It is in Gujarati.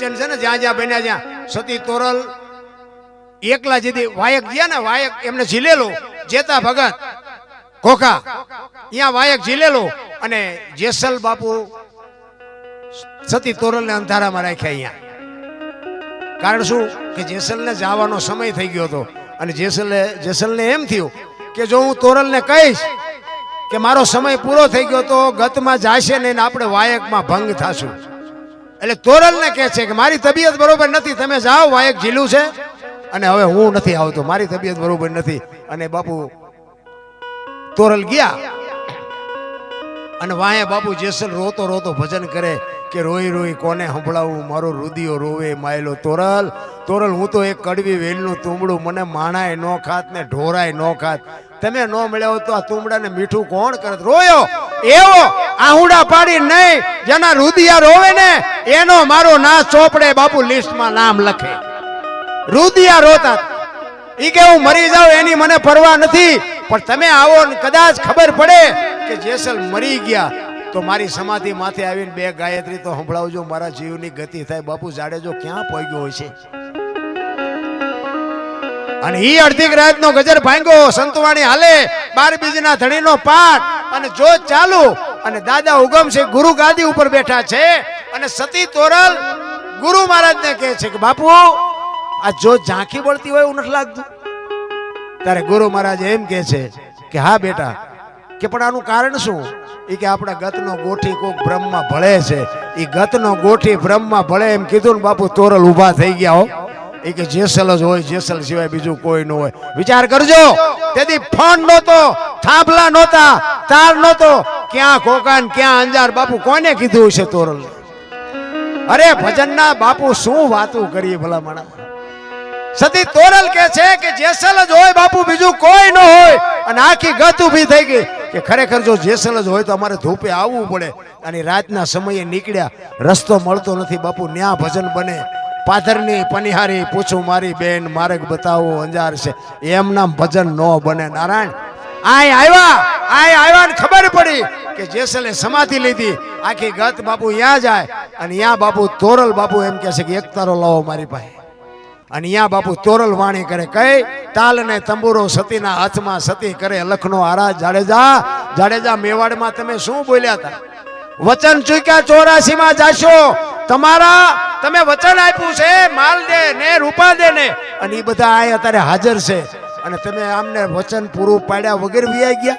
વચન છે ને, જ્યાં જ્યાં બન્યા જ્યાં સતી તોરલ એકલા જીધી વાયક ગયા ને, વાયક એમને ઝીલેલો, જેતા ભગત ખોખા ત્યાં વાયક ઝીલેલો અને જેસલ બાપુ સતી તોરલને અંધારામાં રાખ્યા અહીંયા. કારણ શું? કે જેસલને જવાનો સમય થઈ ગયો હતો. અને જેસલે, જેસલને એમ થયું કે જો હું તોરલને કહીશ કે મારો સમય પૂરો થઈ ગયો તો ગતમાં જાશે ને આપણે વાયકમાં ભંગ થાશું. એટલે તોરલને કહે છે કે મારી તબિયત બરોબર નથી, તમે જાઓ વાયક ઝીલું છે. અને હવે હું નથી આવતો, મારી તબિયત બરોબર નથી. અને બાપુ તોરલ ગયા. અને વાહે બાપુ જેસલ રોતો રોતો ભજન કરે કે રોઈ રોઈ કોને સંભળાવું, મારો રુદિયો રોવે માયલો તોરલ. તોરલ, હું તો એક કડવી વેલનું તુંબડું, મને માણાય નો ખાત ને ઢોરાય નો ખાત. તમે ન મળ્યા તો આ તુંબડાને મીઠું કોણ કરત? રોયો! એવો આહુડા પાડી નહીં, જેના રુદિયા રોવે ને, એનો મારો ના ચોપડે બાપુ લિસ્ટમાં નામ લખે. રુદિયા રોતા ઈ કે હું મરી જાઉં, એની મને પરવા નથી. પણ તમે આવો કદાચ ખબર પડે કે જેસલ મરી ગયા, તો મારી સમાધિ માથે આવીને બે ગાયત્રી તો સંભળાવજો, મારા જીવની ગતિ થાય. બાપુ જાડેજો ક્યાં પહોંચ્યો હોય છે? અને ઈ અડધી રાતનો ગજર ભાંગ્યો, સંતવાણી હાલે બાર બીજના ધણીનો પાઠ, અને જો ચાલુ, અને દાદા ઉગમ છે, ગુરુ ગાદી ઉપર બેઠા છે, અને સતી તોરલ ગુરુ મહારાજને કહે છે કે, બાપુ, આ જો ઝાંખી બળતી હોય એવું નથી લાગતું. ત્યારે ગુરુ મહારાજ એમ કહે છે કે, હા બેટા, કે પણ આનું કારણ શું? એ કે આપણા ગતનો ગોઠી કોક બ્રહ્મમાં ભળે છે. એ ગતનો ગોઠી બ્રહ્મમાં ભળે એમ કીધું ને બાપુ, તોરલ ઊભા થઈ ગયા હો. એ કે જેસલ જ હોય, જેસલ સિવાય બીજું કોઈ ન હોય. વિચાર કરજો. તેથી ફોન નહોતો, થાંભલા નહોતા, તાર નહોતો. ક્યાં કોકાન ક્યાં અંજાર, બાપુ, કોને કીધું છે તોરલ અરે ભજનના બાપુ શું વાતું કરીએ ભલા માણા સતી તોરલ કે છે કે જેસલ જ હોય, બાપુ, બીજું કોઈ ન હોય. અને આખી ગત ઊભી થઈ ગઈ કે ખરેખર જો જેસલ જ હોય તો અમારે ધૂપે આવવું પડે. અને રાતના સમયે નીકળ્યા, રસ્તો મળતો નથી, બાપુ, ન્યા ભજન બને. પાથરની પનિહારી, પૂછું મારી બેન માર્ગ બતાવો, અંજાર છે. એમ નામ ભજન ન બને. નારાયણ, આય આવ્યા આય આવ્યા ને ખબર પડી કે જેસલે સમાધિ લીધી. આખી ગત બાપુ ત્યાં જાય અને ત્યાં બાપુ તોરલ બાપુ એમ કહે છે કે એક તારો લાવો મારી પાસે. અને ત્યાં બાપુ તોરલ વાણી કરે, કઈ તાલ ને તંબુરો સતીના હાથમાં સતી કરે, લખનો આરા જાડેજા જાડેજા મેવાડમાં તમે શું બોલ્યા હતા વચન ચૂક્યા ચોરાસી માં જાશો. તમારા, તમે વચન આપ્યું છે, માલ દે ને રૂપા દે ને. અને એ બધા આ અત્યારે હાજર છે. અને તમે આમને વચન પૂરું પાડ્યા વગર વિયા ગયા?